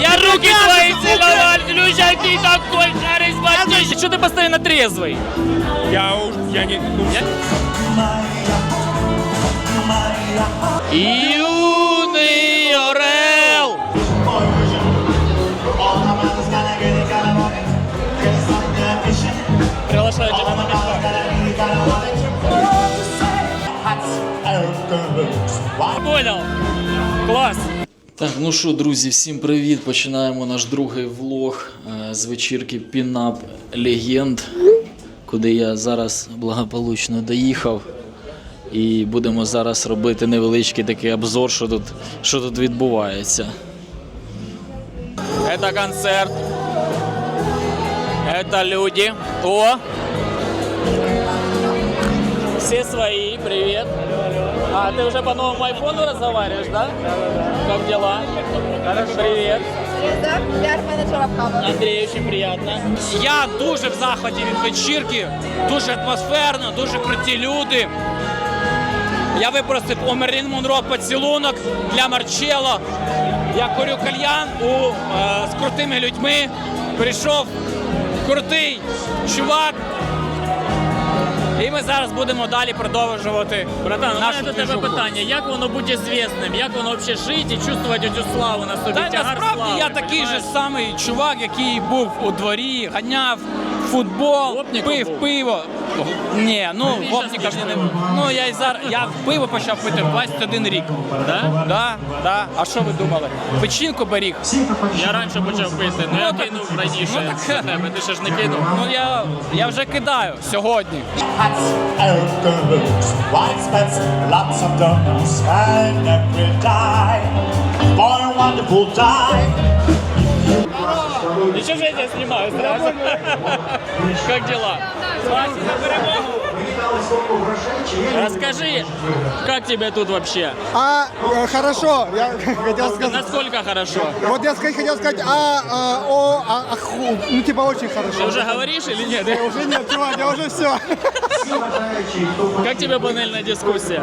Я руки твои целовал, Люся, ты такой харизматичный. Что ты постоянно трезвый? Я уж, я не, ну, Юный орел! Приглашаю тебя на Понял. Класс. Так, ну що, друзі, всім привіт! Починаємо наш другий влог е, з вечірки Пінап Легенд, куди я зараз благополучно доїхав. І будемо зараз робити невеличкий такий обзор, що тут, що тут відбувається. Это концерт. Это люди. О! Все свои, привет. А, ты уже по новому айфону разговариваешь, да? Как дела? Привет. Да, піар-менеджер Авкава. Андрей, очень приятно. я дуже в захваті від вечірки, дуже атмосферно, дуже круті люди. Я випросив у Мерлін Монро поцілунок для Марчело. Я курю кальян у, е, з крутими людьми. Прийшов крутий чувак. І ми зараз будемо далі продовжувати Братан, у мене до тебе движуху. питання. Як воно бути звісним? Як воно взагалі жити і чувствувати цю славу на собі? Та Тягар насправді слави, я такий же самий чувак, який був у дворі, ганяв футбол, пив був? пиво. Ні, ну гопніка ж не Ну я й зараз я пиво почав пити в 21 рік. Да? Да, да. А що ви думали? Печінку беріг. Я раніше почав пити, ну я кинув раніше ну, так- за тебе, ти ще ж не кинув. Ну я, я вже кидаю сьогодні. hats, Elkers, white spats, lots of donuts, and every die for a wonderful time. Ничего же я тебя снимаю сразу. Как дела? Спасибо перемогу. Расскажи, как тебе тут вообще? А, э, хорошо, я хотел сказать. Насколько хорошо? Вот я хотел сказать, а, а, о, а, а, ху, ну типа очень Ты хорошо. уже говоришь или нет? Уже нет, чувак, я уже все. Как тебе панельная дискуссия?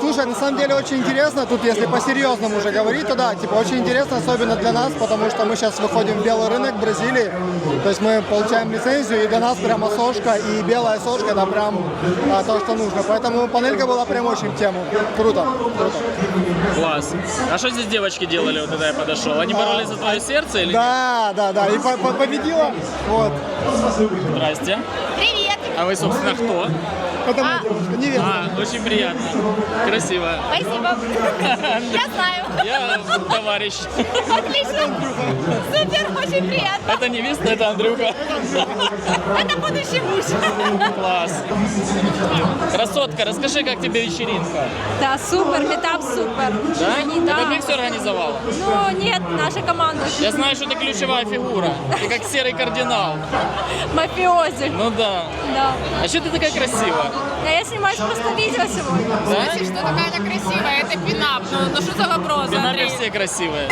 слушай, на самом деле очень интересно, тут если по-серьезному уже говорить, то да, типа очень интересно, особенно для нас, потому что мы сейчас выходим в белый рынок Бразилии, то есть мы получаем лицензию, и для нас прямо сошка и белая сошка, это прям а, то, что нужно. Поэтому панелька была прям очень в тему. Круто, круто. Класс. А что здесь девочки делали, вот когда я подошел? Они боролись за твое сердце или нет? Да, да, да, и по- по- победила, вот. Здрасте. Привіт! А вы, собственно, кто? Это моя девушка, невеста. А, очень приятно. Красиво. Спасибо. Я знаю. Я товарищ. Отлично. Супер, очень приятно. Это невеста, это Андрюха. Это будущий муж. Класс. Красотка, расскажи, как тебе вечеринка? Да, супер, метап супер. Да? Они, Ты да. как все организовала? Ну, нет, наша команда Я знаю, что ты ключевая фигура. Ты как серый кардинал. мафиози. Ну да. Да. А что ты такая красивая? А я снимаюсь просто видео сегодня. Да? Что такая красивая? Это пинап. Ну, ну что за вопрос, В Пинапе Андрей? все красивые.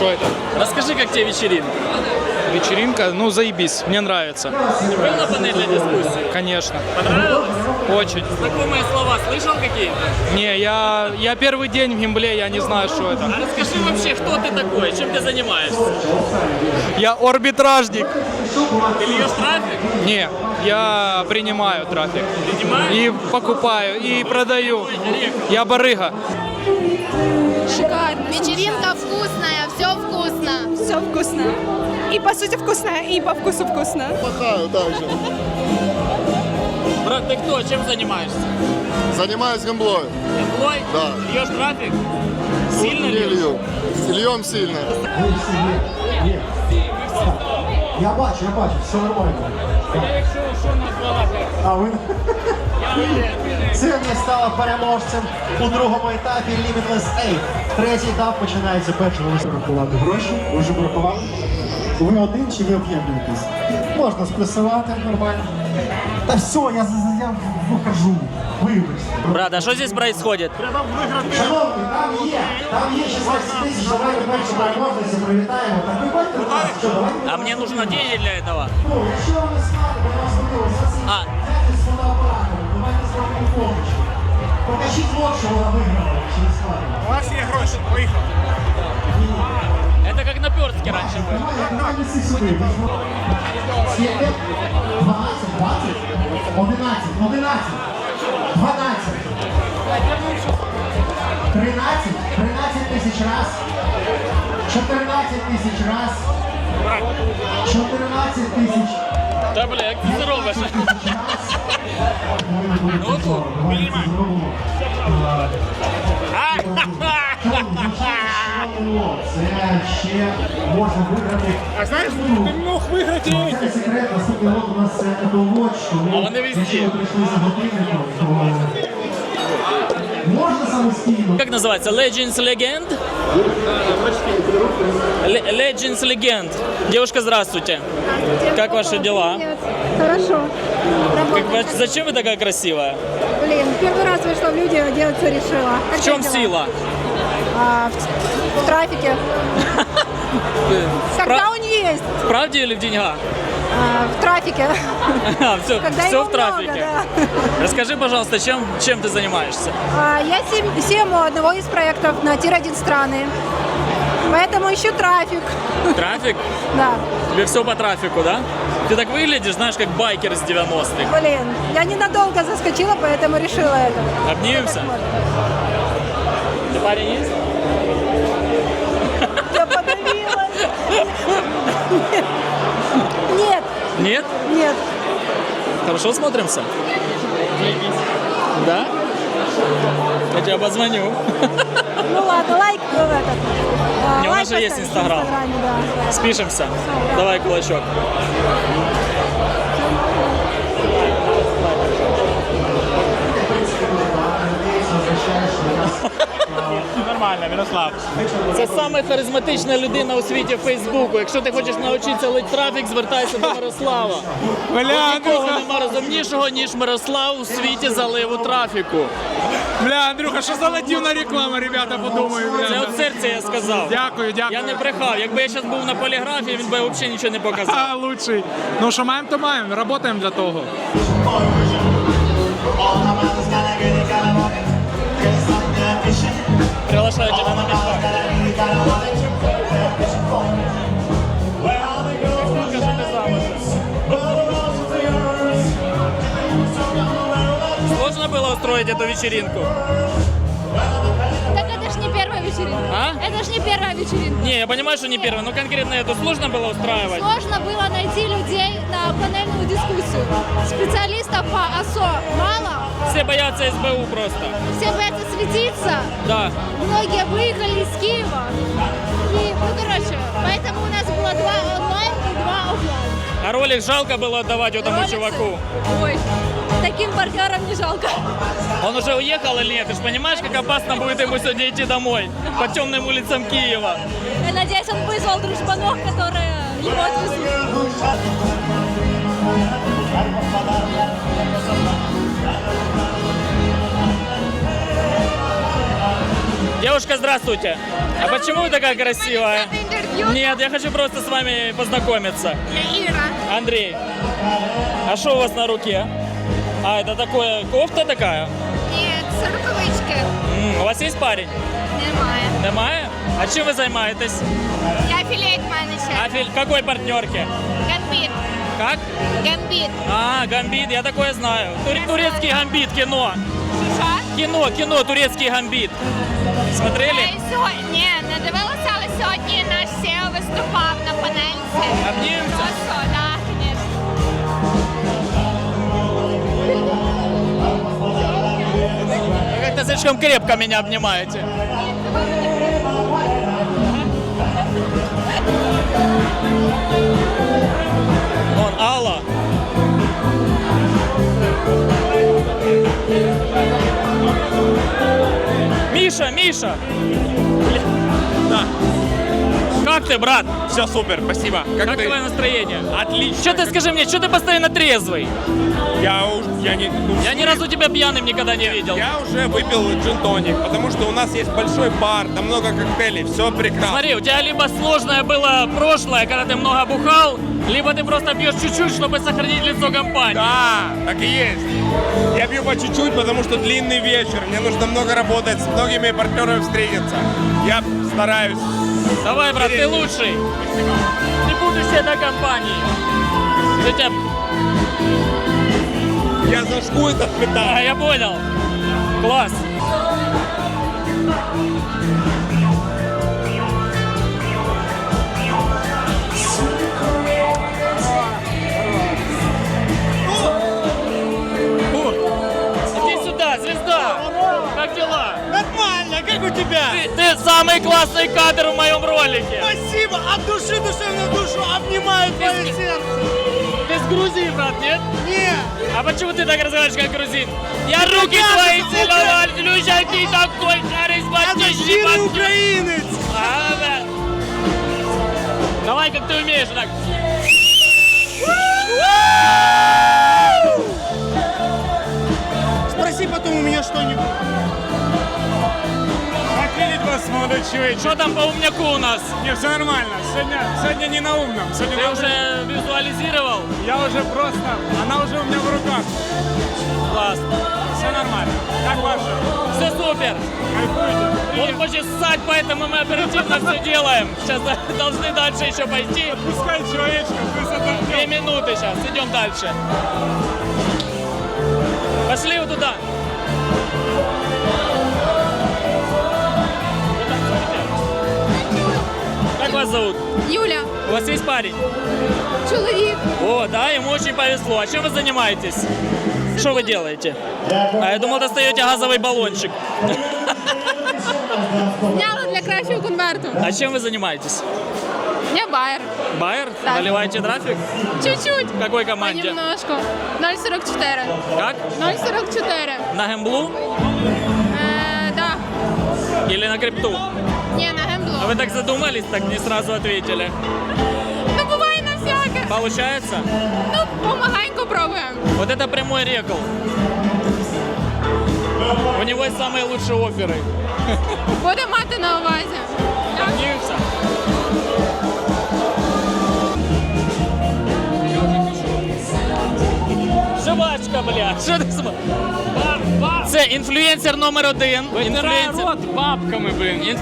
Що це? Расскажи, как тебе вечеринка. Вечеринка, ну заебись, мне нравится. Был на панельной дискуссии? Конечно. Понравилось? Очень. Знакомые слова слышал какие-то? Не, я, я первый день в гимбле, я не знаю, что это. А расскажи вообще, кто ты такой, чем ты занимаешься? Я орбитражник. Ты льешь трафик? Не, я принимаю трафик. Принимаешь? И покупаю, и продаю. Я барыга. Шикарно. Вечеринка вкусная, все вкусно. И по сути вкусно, и по вкусу вкусно. Брат, ты кто, чем занимаешься? Занимаюсь гамблой. Эмплой? Да. Льешь трафик? Сильно Не льешь? лью. Льем сильно. Я бачу, я бачу, все нормально. А ви Сьогодні стала переможцем у другому етапі Limitless 8. Третій етап починається першого лише рахувати гроші. Ви вже бракували? Ви один чи ви об'єднуєтесь? Можна спресувати нормально. Та все, я, за- я вихожу. Вибач. Брат, а что здесь происходит? Шановні, там є, там є 16 тисяч, давайте першу переможниці привітаємо. Так виходьте, будь ласка, що. А мне нужно деньги для этого. Ну, якщо ви не знаєте, будь ласка, за це А. взяти давайте зробимо помощь. що вона виграла, чи не складно? У вас є гроші, поїхали. Это как наперстки раньше были. Давай, давай неси сюди. Скільки? 12, 20, 11, 11, 12, 13, 13 тисяч раз, 14 тисяч раз, 14 тисяч Да, бля, як ти це робиш? Ну тут, Це ще можна виграти. А знаєш, ти мог виграти і Це секрет, наступний лот у нас це Apple Watch, тому А вони везде. якщо ви прийшли за годинником, то можна самостійно. Как называется? Legends Legend? Ле- Legends Legend. Девушка, здравствуйте. Как ваши дела? Хорошо. Как зачем вы такая красивая? Блин, первый раз вышла в люди, одеться решила. Как В чем дела? сила? А, в, в трафике. Когда он есть? В правде или в деньгах? А, в трафике. все, Когда все в трафике. много, да. Расскажи, пожалуйста, чем, чем ты занимаешься? А, Я сем- сему одного из проектов на тир-1 страны. Поэтому ищу трафик. Трафик? Да. Тебе все по трафику, да? Ты так выглядишь, знаешь, как байкер из 90-х. Блин, я ненадолго заскочила, поэтому решила это. Обнимемся? Ты парень есть? Я подавилась. Нет, Нет? нет. Хорошо смотримся? Да? Я тебя обозвоню. Ну ладно, лайк в этот. Не, у нас же есть Инстаграм. Спишемся. Давай кулачок. Нормально, Мирослав. Це саме харизматична людина у світі Фейсбуку. Якщо ти хочеш навчитися лить трафік, звертайся до Мирослава. Бля, Нікого нема розумнішого, ніж Мирослав у світі заливу трафіку. Бля, Андрюха, що за нативна реклама, ребята, подумаю, Це бля. от серця я сказав. Дякую, дякую. Я не брехав. Якби я зараз був на поліграфії, він би взагалі нічого не показав. А, лучший. Ну, що маємо, то маємо, работаємо для того. Вечеринку? Так это ж не первая вечеринка. А? Это ж не первая вечеринка. Не, я понимаю, что не первое, но конкретно эту сложно было устраивать. Сложно было найти людей на панельную дискуссию. Специалистов по ОСО мало, Все боятся СБУ просто. все боятся светиться. Да. Многие выехали из Киева. И, ну, короче, поэтому у нас было два онлайн и два офлайн. А ролик жалко было отдавать этому Роликсы? чуваку. Ой, таким партнерам не жалко. Он уже уехал или нет? Ты же понимаешь, как опасно будет ему сегодня идти домой по темным улицам Киева? Я надеюсь, он вызвал дружбанов, которые его отвезут. Девушка, здравствуйте. А почему вы такая красивая? Нет, я хочу просто с вами познакомиться. Я Ира. Андрей, а что у вас на руке? А, это такое, кофта такая? Нет, це рукавички. М, у вас есть парень? Немає. Немає? А чим ви займаєтесь? Я афілейт менеджер. А фи- какой партнерки? Гамбіт. Как? Гамбіт. А, гамбит, я такое знаю. Тур- турецкий гамбит, кино. Що? Кино, кино, турецкий гамбит. Смотрели? Е, Сьогодні ні, не дивилася, але сьогодні наш SEO виступав на панельці. Обнімемося? Просто, да, Как-то слишком крепко меня обнимаете. Вон, Алла. Миша, Миша! Как ты, брат? Все супер, спасибо. Как, Как ты? твое настроение? Отлично. Что ты скажи мне, что ты постоянно трезвый? Я уж, я не, ну, Я ни разу тебя пьяным никогда не видел. я уже выпил джин-тоник, потому что у нас есть большой бар, там много коктейлей, все прекрасно. Смотри, у тебя либо сложное было прошлое, когда ты много бухал, Либо ты просто пьешь чуть-чуть, чтобы сохранить лицо компании. Да, так и есть. Я пью по чуть-чуть, потому что длинный вечер. Мне нужно много работать, с многими партнерами встретиться. Я стараюсь. Давай, брат, ты лучший. Ты будущее этой компании. Я тебя... Я зажгу этот А, металл. я понял. Класс. Тебя? Ты, ты самый классный кадр в моем ролике. Спасибо, от души душевную душу обнимаю твое сердце. Ты с Грузии, брат, нет? Нет, А почему ты так разговариваешь, как грузин? Я руки твои целовал, Люся, ты такой харизматичный парень. украинец. А, да. Давай, как ты умеешь, так. Спроси потом у меня что-нибудь. Человек? Что там по умняку у нас? Не, все нормально. Сегодня, сегодня не на умном. Сегодня Ты на уже визуализировал? Я уже просто... Она уже у меня в руках. Класс. Все нормально. Как ваше? Все супер. Кайфуете? Он хочет ссать, поэтому мы оперативно все делаем. Сейчас должны дальше еще пойти. Пускай человечка, пусть отдохнет. Две минуты сейчас. Идем дальше. Пошли вот туда. Вас зовут? Юля, У вас есть парень? чоловік. О, да, ему очень повезло. А чем вы занимаетесь? Что вы делаете? А я думал, достаете газовый баллончик. Зняла для кращого конверту. А чем вы занимаетесь? Я байер. Байер? Так. Наливаете трафик? Чуть-чуть. В какой команде? Понемножку. 0,44. Как? 0,44. На гемблу Е, да. или на крипту? Ні, на гемблу. А вы так задумались, так не сразу ответили. Ну, буває на всяке. Получается? Ну, помаганько пробуємо. Вот это прямой рекл. У него есть самые лучшие оферы. Буде мати на увазі. Надеемся. Жвачка, бля. Що ти см... Це інфлюенсер номер один. Інфлюенсер... рот бабками, блин. Інф...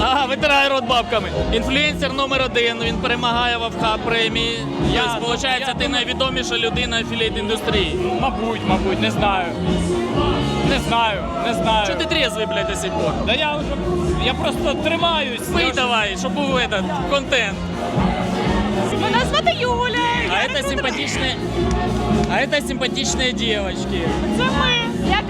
Ага, витирає рот бабками. Інфлюенсер номер один. Він перемагає в АВХ премії. Я, тобто, виходить, ти найвідоміша людина афіліт індустрії. Мабуть, мабуть, не знаю. Не знаю, не знаю. Чого ти трезвий, блядь, до сих пор? Да я вже... Я просто тримаюсь. Пий давай, щоб був этот, контент. Мене звати Юля. А это симпатичные... А это симпатичные девочки. Це ми. Я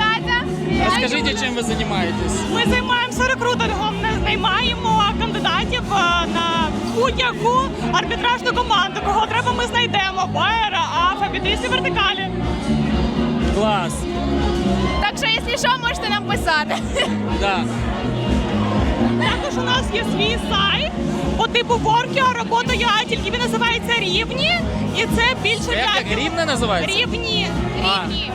Катя. Расскажите, чем вы занимаетесь? Ми займаємося рекрутером, не наймаємо кандидатів е, на будь-яку арбітражну команду. Кого треба, ми знайдемо. Байера, АФА, бітрісі вертикалі. Класс. Так що, якщо що, можете нам писати. Да. Також у нас є свій сайт по типу Workia, робота я, тільки він називається Рівні. І це більше Как, как для Рівне називається? рівні. А. Рівні.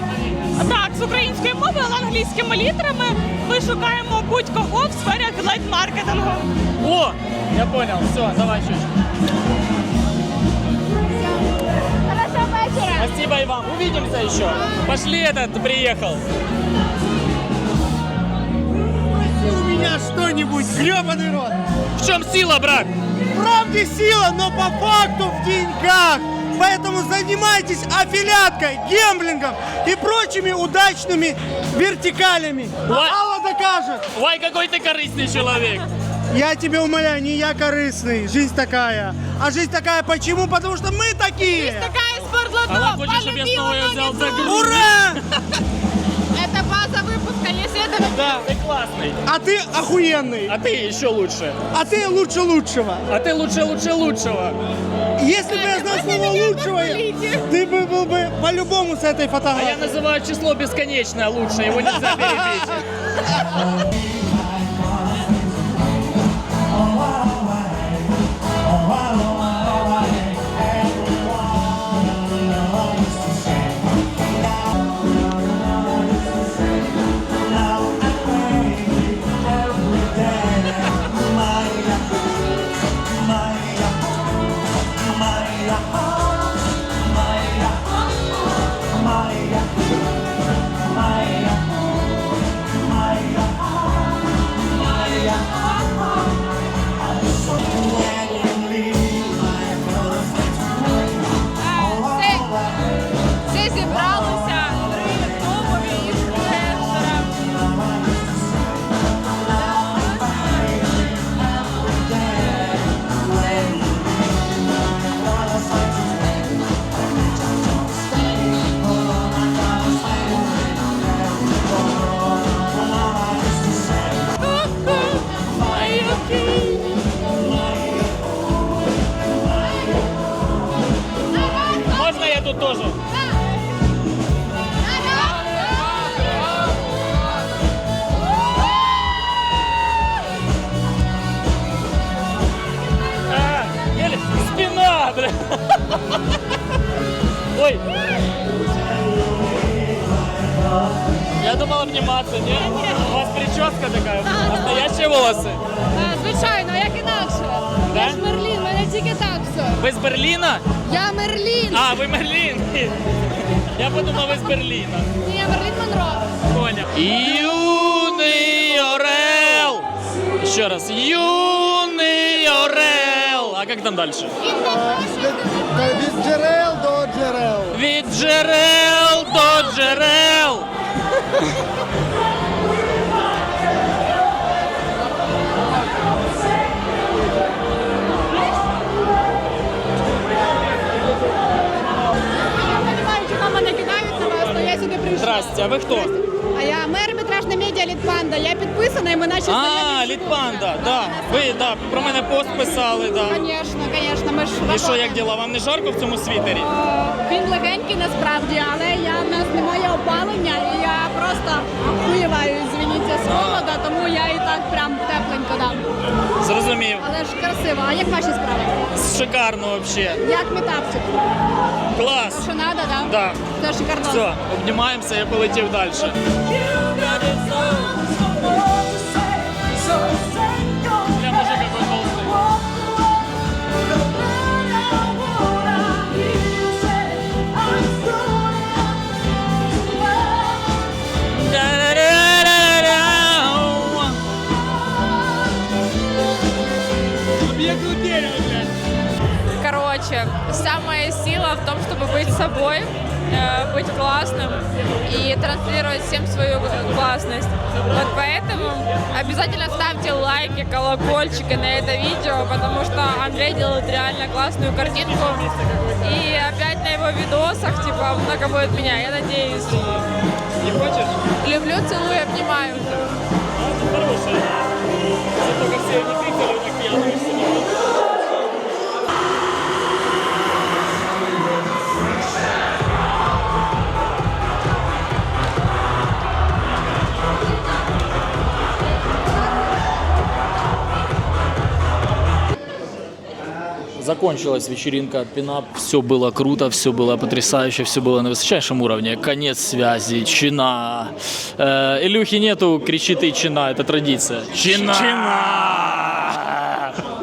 Так, з української мови, але англійськими літерами ми шукаємо будь-кого в сфері афілейт-маркетингу. О, я понял. Все, давай чуть. Хорошого вечора. Спасибо и вам. Увидимся еще. Пошли этот приехал. У меня что-нибудь, гребаный рот. В чем сила, брат? В правде сила, но по факту в деньгах. Поэтому занимайтесь аффилиаткой, гемблингом и прочими удачными вертикалями. А Ла- Алла докажет. Ой, какой ты корыстный человек. Я тебя умоляю, не я корыстный, жизнь такая. А жизнь такая почему? Потому что мы такие. Такая А спортлото. он хочет, чтобы я снова ее взял за грудь. Ура! Это база выпуска, если это... Да, ты классный. А ты охуенный. А ты еще лучше. А ты лучше лучшего. А ты лучше лучше лучшего. Если бы я знал слово лучшего, ты бы был бы по-любому с этой А я фотографией. называю число бесконечное лучше, его нельзя перебить. Ой! Я думала обніматися, ні? У вас прическа така, Да, настоящі волоси. Е, звичайно, як інакше. Я ж Мерлін, в мене тільки так все. Ви з Берліна? Я Мерлін. А, ви Мерлін. Я подумав, ви з Берліна. Ні, я Мерлін Монро. Поняв. Юний орел. Ще раз. Юний орел. А як там далі? Він не хоче дальше? Від джерел до джерел. Від джерел до джерел. Здрасте, а ви хто? А я мер метражна медіа Літпанда. Я підписана і ми наче А, Літпанда, да. Ви да, про мене пост писали, да. Звісно, ми ж І що, як діла? Вам не жарко в цьому світері? Він легенький насправді, але я в нас немає опалення, і я просто хуєваю, звініться, з холода, тому я і так прям тепленько дам. Зрозумів. Але ж красиво. А як ваші справи? Шикарно вообще. Як метапчик? Клас. Що надо, да? Да. Це шикарно. Все, обнімаємося, я полетів далі. Собой, э, быть классным и транслировать всем свою классность. Вот поэтому обязательно ставьте лайки, колокольчики на это видео, потому что Андрей делает реально классную картинку. И опять на его видосах, типа, много будет меня, я надеюсь. Не хочешь? Люблю, целую, обнимаю. Хорошая. Если только все не тыкали, так пьяные Закончилась вечеринка Пинап. Все было круто, все было потрясающе, все было на высочайшем уровне. Конец связи, чина. Э, Илюхи нету, кричит и чина, это традиция. Чина!